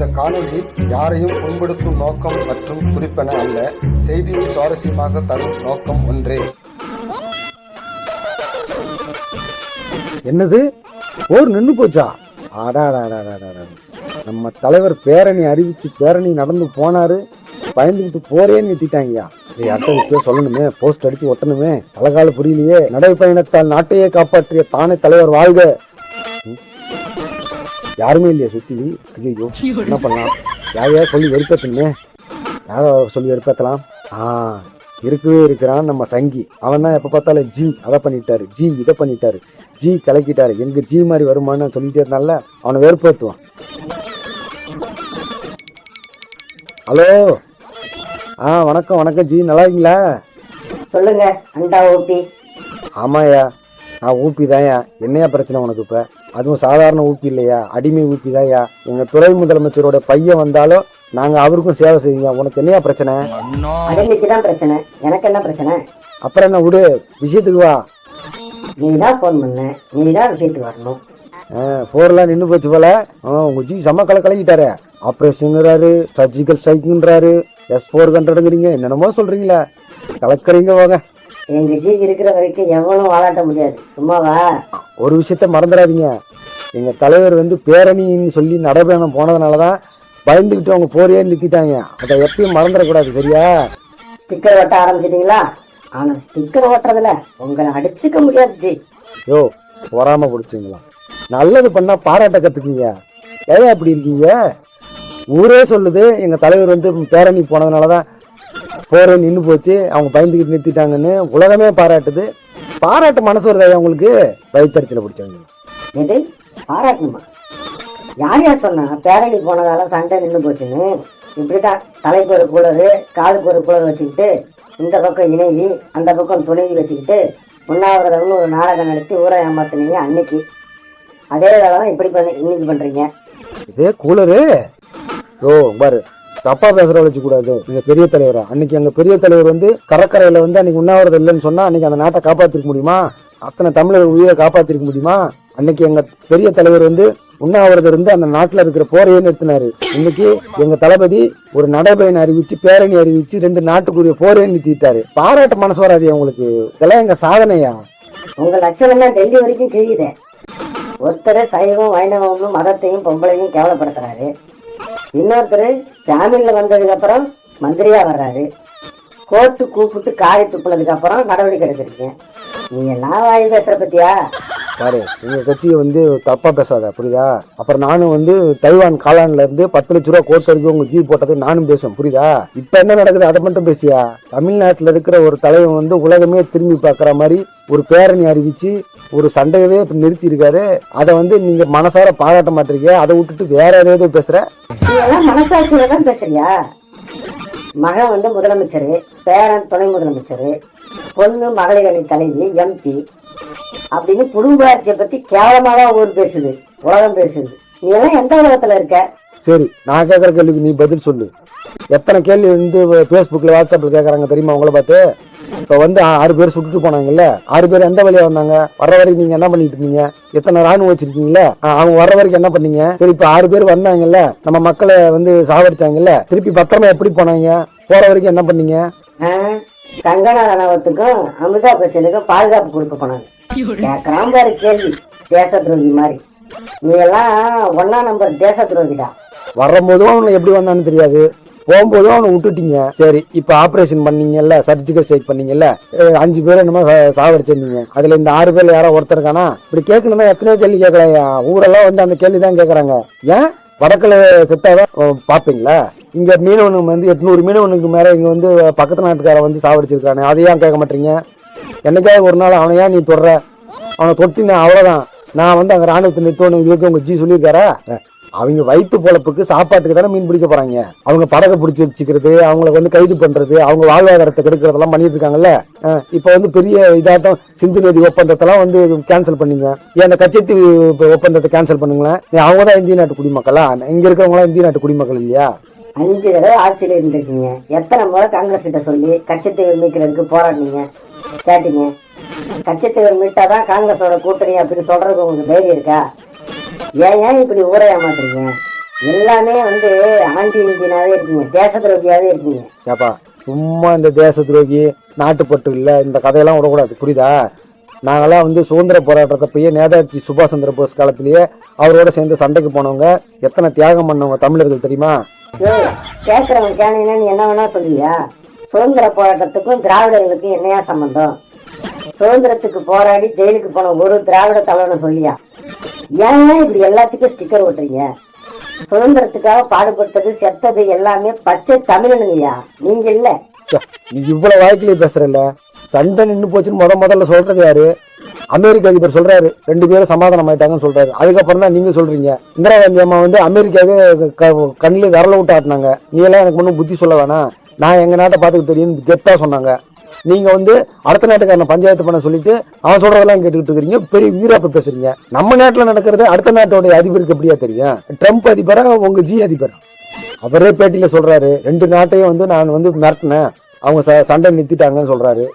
இந்த காணொளி யாரையும் புண்படுத்தும் நோக்கம் மற்றும் குறிப்பென அல்ல. செய்தியை சுவாரஸ்யமாக தரும் நோக்கம் ஒன்றே. என்னது? போர் நின்று போச்சா? ஆடாடாடாடாடா நம்ம தலைவர் பேரணி அறிவிச்சு பேரணி நடந்து போனாரு. பயந்துக்கிட்டு போறேன்னு நிறுத்திட்டாங்கய்யா. யார்கிட்ட சொல்லணுமே. போஸ்ட் அடிச்சு ஒட்டணுமே. தலகால புரியலையே. நடைப்பயணத்தால் நாட்டையே காப்பாற்றிய தானே தலைவர் வாழ்க. யாருமே இல்லையா சுத்தி. ஐயோ என்ன பண்ணலாம்? யாரையா சொல்லி வெறுப்பேத்தணுமே? யாரை சொல்லி வெறுப்பேத்தலாம்? ஆ இருக்கவே இருக்கிறான் நம்ம சங்கி. அவன் தான் எப்போ பார்த்தாலும் ஜி அதை பண்ணிட்டாரு. ஜி இதை பண்ணிட்டாரு. ஜி கலக்கிட்டாரு. எங்க ஜி மாதிரி வருமான்னு சொல்லிட்டே இருந்தால அவனை வெறுப்பேற்றுவான் ஹலோ? ஆ வணக்கம் வணக்கம் ஜி. நல்லா இருக்கீங்களா? சொல்லுங்க அண்டா ஓபி. ஆமாய்யா. நான் ஊப்பி தான்யா என்னையா பிரச்சனை உனக்கு இப்போ? அதுவும் சாதாரண ஊப்பி இல்லையா? அடிமை ஊப்பி தான்யா எங்கள் துறை முதலமைச்சரோட பையன் வந்தாலும் நாங்கள் அவருக்கும் சேவை செய்வீங்க உனக்கு என்னையா பிரச்சனை? அடிமைக்கு தான் பிரச்சனை. எனக்கு என்ன பிரச்சனை? அப்புறம் என்ன விடு. விஷயத்துக்கு வா. நீ தான் ஃபோன் பண்ண. நீ தான் விஷயத்துக்கு வரணும். போர்லாம் நின்று போச்சு போல. ஆ, உங்க ஜி செம்ம கலை கலக்கிட்டாரு. ஆப்ரேஷனுங்கிறாரு சர்ஜிக்கல் ஸ்ட்ரைக்குன்றாரு எஸ் ஃபோர் ஹண்ட்ரடுங்கிறீங்க என்னென்னமோ சொல்றீங்களே. கலக்குறீங்க வாங்க எங்க ஜி இருக்கிற வரைக்கும் எவனும் வாழாட்ட முடியாது. சும்மாவா? ஒரு விஷயத்த மறந்துடாதீங்க. எங்க தலைவர் வந்து பேரணின்னு சொல்லி நடைபயணம் போனதுனால தான் பயந்துக்கிட்டு அவங்க போரையே நிறுத்திட்டாங்க. அதை எப்பயும் மறந்துடக்கூடாது சரியா? ஸ்டிக்கர் ஒட்ட ஆரம்பிச்சிட்டீங்களா? ஆனா ஸ்டிக்கர் ஓட்டுறதுல உங்களை அடிச்சுக்க முடியாது ஜி யோ பொறாம பிடிச்சிங்களா? நல்லது பண்ணா பாராட்ட கத்துக்குங்க. ஏன் அப்படி இருக்கீங்க? ஊரே சொல்லுது எங்க தலைவர் வந்து பேரணி போனதுனால தான் போரே நின்று போச்சு. அவங்க பயந்துக்கிட்டு நிறுத்திட்டாங்கன்னு உலகமே பாராட்டுது. பாராட்ட மனசு வருதா உங்களுக்கு? வயிற்றுச்சல பிடிச்சவங்க. எது பாராட்டணுமா யார் யார் சொன்னா பேரணி போனதால சண்டை நின்று போச்சுன்னு? இப்படிதான் தலைக்கு ஒரு கூலரு காலுக்கு ஒரு கூலர் வச்சுக்கிட்டு இந்த பக்கம் இணைவி அந்த பக்கம் துணைவி வச்சுக்கிட்டு உண்ணாவிரதம்னு ஒரு நாடகம் நடத்தி ஊரை ஏமாத்துனீங்க அன்னைக்கு. அதே வேலை தான் இப்படி பண்ணி இன்னைக்கு பண்றீங்க. இதே கூலரு ஓ பாரு. தப்பா பேசுற வச்சு கூடாது நீங்க பெரிய தலைவரா. அன்னைக்கு எங்க பெரிய தலைவர் வந்து கடற்கரையில வந்து அன்னைக்கு உண்ணாவிரதம் இல்லைன்னு சொன்னா அன்னைக்கு அந்த நாட்டை காப்பாத்திருக்க முடியுமா? அத்தனை தமிழர் உயிரை காப்பாத்திருக்க முடியுமா? அன்னைக்கு எங்க பெரிய தலைவர் வந்து உண்ணாவிரதம் இருந்து அந்த நாட்டுல இருக்கிற போரையே நிறுத்தினாரு. இன்னைக்கு எங்க தளபதி ஒரு நடைபயணம் அறிவிச்சு பேரணி அறிவிச்சு ரெண்டு நாட்டுக்குரிய போரே நிறுத்திட்டாரு. பாராட்ட மனசு வராது உங்களுக்கு. இதெல்லாம் எங்க சாதனையா? உங்க லட்சணம் தான் டெல்லி வரைக்கும் தெரியுது ஒருத்தர் சைவம் வைணவமும் மதத்தையும் பொம்பளையும் கேவலப்படுத்துறாரு. இன்னொருத்தர் ஜாமீனில் வந்ததுக்கப்புறம் மந்திரியாக வர்றாரு. கோர்ட்டு கூப்பிட்டு காரி துப்புனதுக்கப்புறம் நடவடிக்கை எடுக்கிறீங்க நீ எல்லாம் வாய் பேசுற பத்தியா? பாரு உங்கள் கட்சியை வந்து தப்பாக பேசாத புரியுதா? அப்புறம் நானும் வந்து தைவான் காலான்ல இருந்து பத்து லட்ச ரூபா கோர்ட் வரைக்கும் உங்க ஜீ போட்டது நானும் பேசுவேன் புரியுதா? இப்போ என்ன நடக்குது? அதை மட்டும் பேசியா? தமிழ்நாட்டில் இருக்கிற ஒரு தலைவன் வந்து உலகமே திரும்பி பார்க்குற மாதிரி ஒரு பேரணி அறிவிச்சு ஒரு சண்டையவே இப்போ நிறுத்தி இருக்காரு அதை வந்து நீங்க மனசார பாராட்ட மாட்டீங்க அதை விட்டுட்டு வேற ஏதாவது பேசுற? நீ மனசாட்சியில தான் பேசுறியா? மகன் வந்து முதலமைச்சர் பேரன் துணை முதலமைச்சர் பொண்ணு மகளிரணி தலைவி எம்பி. அப்படின்னு குடும்ப ஆட்சியை பத்தி கேவலமா தான் ஊர் பேசுது. உலகம் பேசுது. நீ எல்லாம் எந்த உலகத்துல இருக்க? சரி நான் கேட்குற கேள்விக்கு நீ பதில் சொல்லு. எத்தனை கேள்வி வந்து ஃபேஸ்புக்கில் வாட்ஸ்அப்பில் கேட்குறாங்க தெரியுமா உங்களை பார்த்து? இப்போ வந்து ஆறு பேர் சுட்டுட்டு போனாங்கல்ல? ஆறு பேர் எந்த வழியா வந்தாங்க? வர்ற வரைக்கும் நீங்கள் என்ன பண்ணிட்டு இருந்தீங்க? எத்தனை ராணுவம் வச்சிருக்கீங்களா அவங்க வர்ற வரைக்கும் என்ன பண்ணீங்க? சரி இப்போ ஆறு பேர் வந்தாங்கல்ல? நம்ம மக்களை வந்து சாவடிச்சாங்கல்ல திருப்பி பத்திரமா எப்படி போனாங்க? போற வரைக்கும் என்ன பண்ணீங்க? கங்கனா ரணவத்துக்கும் அமிதாப் பச்சனுக்கும் பாதுகாப்பு கொடுக்க போனாங்க. கேட்கறான் பாரு கேள்வி தேச துரோகி மாதிரி. நீ எல்லாம் ஒன்னா நம்பர் தேச துரோகிடா வரும்போதும் அவனை எப்படி வந்தான்னு தெரியாது. போகும்போதும் அவனை விட்டுட்டீங்க. சரி இப்போ ஆப்ரேஷன் பண்ணீங்கல்ல சர்ஜிக்கல் ஸ்ட்ரைக் பண்ணீங்கல்ல அஞ்சு பேர் என்னமோ சா- சாவடிச்சிருந்தீங்க அதுல இந்த ஆறு பேர்ல யாரோ ஒருத்தர் இருக்கானா? இப்படி கேட்கணும்னா எத்தனையோ கேள்வி கேட்கலாம். ஊரெல்லாம் வந்து அந்த கேள்வி தான் கேட்கறாங்க. ஏன்? வடக்குல செத்தாதான்? அஹ், பாப்பீங்களா? இங்க மீனவனுக்கு வந்து எட்நூறு மீனவனுக்கு மேல இங்க வந்து பக்கத்து நாட்டுக்காரன் வந்து சாவடிச்சிருக்கானே அதை ஏன் கேட்க மாட்டீங்க. என்னைக்காவது ஒரு நாள் அவனை ஏன் நீ தொடுற? அவனை தொட்டினா அவ்வளோதான் நான் வந்து அங்கே ராணுவத்தை நிறுத்தணும் இதுக்கு உங்கள் ஜி சொல்லியிருக்காரா? அவங்க வயிற்று பொழப்புக்கு சாப்பாட்டுக்கு தானே மீன் பிடிக்க போகிறாங்க அவங்க படகை பிடிச்சி வச்சுக்கிறது அவங்களை வந்து கைது பண்ணுறது அவங்க வாழ்வாதாரத்தை கெடுக்கிறதெல்லாம் பண்ணிட்டு இருக்காங்கல்ல. இப்போ வந்து பெரிய இதாட்டம் சிந்து நதி ஒப்பந்தத்தெல்லாம் வந்து கேன்சல் பண்ணிங்க. ஏன் அந்த கச்சத்தீவு ஒப்பந்தத்தை கேன்சல் பண்ணுங்களேன்? அவங்க தான் இந்திய நாட்டு குடிமக்களா? இங்கே இருக்கிறவங்களாம் இந்திய நாட்டு குடிமக்கள் இல்லையா? அஞ்சு தடவை ஆட்சியில் இருந்திருக்கீங்க. எத்தனை முறை காங்கிரஸ் கிட்ட சொல்லி கச்சத்தீவை மீட்கிறதுக்கு போராடினீங்க? கேட்டீங்க. கச்சத்தீவை மீட்டாதான் காங்கிரஸோட கூட்டணி அப்படின்னு சொல்றதுக்கு உங்களுக்கு தைரியம் இருக்கா? ஏன் ஏன் இப்படி ஊரை ஏமாத்துறீங்க? எல்லாமே வந்து ஆண்டி இந்தியனாவே இருக்கீங்க தேச துரோகியாவே இருக்கீங்க. ஏப்பா சும்மா இந்த தேச துரோகி நாட்டுப்பற்று இல்லை இந்த கதையெல்லாம் விடக்கூடாது புரியுதா? நாங்கெல்லாம் வந்து சுதந்திர போராட்டத்தை போய் நேதாஜி சுபாஷ் சந்திர போஸ் காலத்திலேயே அவரோட சேர்ந்து சண்டைக்கு போனவங்க எத்தனை தியாகம் பண்ணவங்க தமிழர்கள் தெரியுமா? யோ கேட்கறவன் கேனீங்கன்னா நீ என்ன வேணா சொல்லுவியா? சுதந்திர போராட்டத்துக்கும் திராவிடர்களுக்கும் என்னையா சம்பந்தம்? சுதந்திரத்துக்கு போராடி ஜெயிலுக்கு போன ஒரு திராவிட தலைவனை சொல்லியா? ஏன் இப்படி எல்லாத்துக்கும் ஸ்டிக்கர் ஓட்டுறீங்க சுதந்திரத்துக்காக பாடுபட்டது செத்தது எல்லாமே பச்சை தமிழனுங்கய்யா. நீங்க இல்ல. நீ இவ்வளவு வாழ்க்கையில பேசுறல்ல? சண்டை நின்று போச்சுன்னு முத முதல்ல சொல்றது யாரு? அமெரிக்க அதிபர் சொல்றாரு ரெண்டு பேரும் சமாதானம் ஆயிட்டாங்கன்னு சொல்றாரு. அதுக்கப்புறம் தான் நீங்க சொல்றீங்க. இந்திரா காந்தி அம்மா வந்து அமெரிக்காவே கண்ணில் விரல விட்டு ஆட்டினாங்க. நீ எல்லாம் எனக்கு ஒன்றும் புத்தி சொல்ல வேணாம். நான் எங்கள் நாட்டை பார்த்துக்க தெரியும் கெத்தாக சொன்னாங்க. நீங்கள் வந்து அடுத்த நாட்டுக்காரனை பஞ்சாயத்து பண்ண சொல்லிட்டு அவன் சொல்கிறதெல்லாம் கேட்டுக்கிட்டு இருக்கிறீங்க. பெரிய வீராப்பு பேசுறீங்க. நம்ம நாட்டில் நடக்கிறது அடுத்த நாட்டோடைய அதிபருக்கு எப்படியா தெரியும்? ட்ரம்ப் அதிபரா உங்கள் ஜி அதிபரா? அவரே பேட்டியில் சொல்கிறாரு ரெண்டு நாட்டையும் வந்து நான் வந்து மிரட்டினேன். அவங்க ச- சண்டை நிறுத்திட்டாங்கன்னு சொல்கிறாரு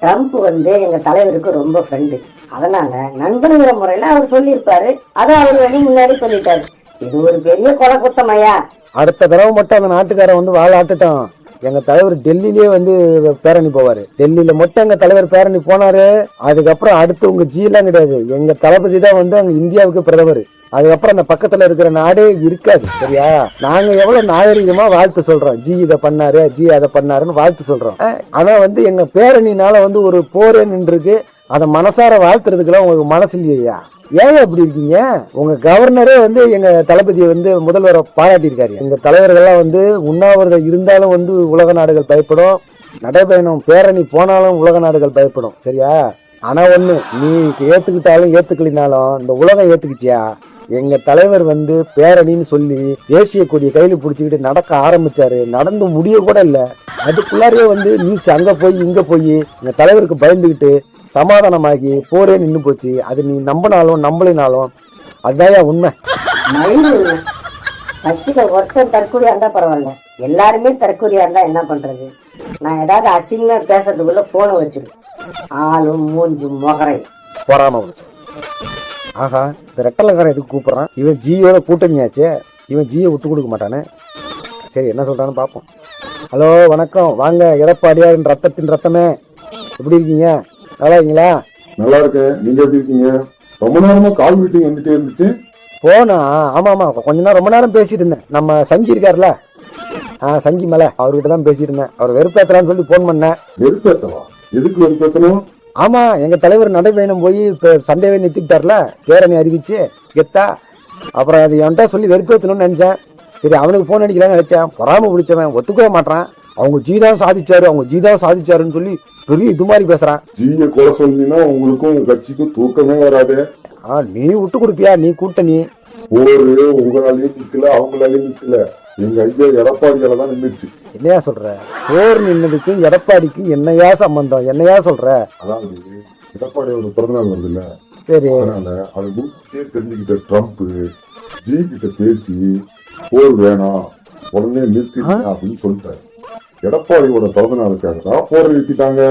ட்ரம்ப் வந்து எங்க தலைவருக்கு ரொம்ப ஃப்ரெண்டு அதனால நண்பனுங்கிற முறையில அவர் சொல்லியிருப்பாரு. அதை அவர் வெளி முன்னாடி சொல்லிட்டாரு. இது ஒரு பெரிய கொலை குத்தமையா? அடுத்த தடவை மட்டும் அந்த நாட்டுக்காரன் வந்து வாழாட்டுட்டான் எங்க தலைவர் டெல்லியிலே வந்து பேரணி போவாரு. டெல்லியில மட்டும் எங்க தலைவர் பேரணி போனாரு. அதுக்கப்புறம் அடுத்து உங்க ஜி எல்லாம் கிடையாது. எங்க தளபதி தான் வந்து அங்க இந்தியாவுக்கு பிரதமர். அதுக்கப்புறம் அந்த பக்கத்துல இருக்கிற நாடே இருக்காது. சரியா? நாங்க எவ்வளவு நாகரிகமா வாழ்த்து சொல்றோம். ஜி இதை பண்ணாரு ஜி அதை பண்ணாருன்னு வாழ்த்து சொல்றோம். ஆனா வந்து எங்க பேரணினால வந்து ஒரு போரே நின்றுருக்கு. அதை மனசார வாழ்த்துறதுக்கெல்லாம் உங்களுக்கு மனசு இல்லையா? ஏன் அப்படி இருக்கீங்க? உங்க கவர்னரே வந்து எங்க தளபதியை வந்து முதல்வரை பாராட்டியிருக்காரு. எங்க தலைவர்கள்லாம் வந்து உண்ணாவிரதம் இருந்தாலும் வந்து உலக நாடுகள் பயப்படும். நடைபயணம் பேரணி போனாலும் உலக நாடுகள் பயப்படும். சரியா? ஆனா ஒண்ணு நீ ஏத்துக்கிட்டாலும் ஏத்துக்கலினாலும் இந்த உலகம் ஏத்துக்குச்சியா? எங்க தலைவர் வந்து பேரணின்னு சொல்லி தேசிய கொடியை கையில பிடிச்சிக்கிட்டு நடக்க ஆரம்பிச்சாரு. நடந்து முடிய கூட இல்லை. அதுக்குள்ளாரே வந்து நியூஸ் அங்க போய் இங்க போய் எங்க தலைவருக்கு பயந்துகிட்டு சமாதானமாகி போரே நின்னு போச்சு. அது நீ நம்பினாலும் நம்பலினாலும் அதுதான் உண்மை. கட்சிகள் ஒருத்தன் தற்கொலையா இருந்தா பரவாயில்ல. எல்லாருமே தற்கொலையா இருந்தா என்ன பண்றது? நான் ஏதாவது அசிங்கமா பேசுறதுக்குள்ள போனை வச்சிருக்கேன் ஆளும் மூஞ்சும் முகரை. பொறாம ஆஹா இந்த ரெட்டலக்காரன் எதுக்கு கூப்பிடுறான்? இவன் ஜியோட கூட்டணியாச்சே. இவன் ஜியை விட்டு கொடுக்க மாட்டானே. சரி என்ன சொல்றான்னு பார்ப்போம். ஹலோ வணக்கம். வாங்க எடப்பாடியாரின் ரத்தத்தின் ரத்தமே. எப்படி இருக்கீங்க? நல்லா இருக்கீங்களா நல்லா இருக்கேன் நீங்க எப்படி இருக்கீங்க? ரொம்ப நேரமா கால் மீட்டிங் வந்துட்டே இருந்துச்சு. போனா ஆமா ஆமா கொஞ்ச நேரம் ரொம்ப நேரம் பேசிட்டு இருந்தேன். நம்ம சங்கி இருக்காருல்ல? ஆ சங்கி மேல அவர்கிட்ட தான் பேசிட்டு இருந்தேன். அவர் வெறுப்பேத்தலான்னு சொல்லி ஃபோன் பண்ணேன். வெறுப்பேத்தவா? எதுக்கு வெறுப்பேத்தணும்? ஆமா எங்க தலைவர் நடைபயணம் போய் இப்போ சண்டேவே நிறுத்திக்கிட்டார்ல? பேரணி அறிவிச்சு கெத்தா. அப்புறம் அது என்கிட்ட சொல்லி வெறுப்பேற்றணும்னு நினைச்சேன். சரி அவனுக்கு ஃபோன் அடிக்கலாம்னு நினைச்சேன். பொறாம பிடிச்சவன் ஒத்துக்கவே மாட்டான் அவங்க ஜீதான் சாதிச்சாரு அவங்க ஜீதான் சாதிச்சாருன்னு சொல்லி பெரிய இது மாதிரி பேசுறான். ஜிய கொலை சொன்னீங்கன்னா உங்களுக்கும் உங்க கட்சிக்கும் தூக்கமே வராது. ஆ நீ விட்டு கொடுப்பியா? நீ கூட்டணி போரு உங்களாலையும் நிக்கல அவங்களாலையும் நிக்கல. எங்க ஐயா எடப்பாடியால தான் நின்றுச்சு என்னையா சொல்ற? போர் நின்னதுக்கும் எடப்பாடிக்கும் என்னையா சம்பந்தம்? என்னையா சொல்ற? அதாவது எடப்பாடியோட பிறந்தநாள் வருது இல்ல? சரி. அதனால அதை முன்கூட்டியே தெரிஞ்சுக்கிட்ட ட்ரம்ப் ஜி கிட்ட பேசி போர் வேணாம் உடனே நிறுத்திடுங்க அப்படின்னு சொல்லிட்டாரு. எடப்பாடியோட பிறந்த நாளுக்காக தான் போரை நிறுத்திட்டாங்க.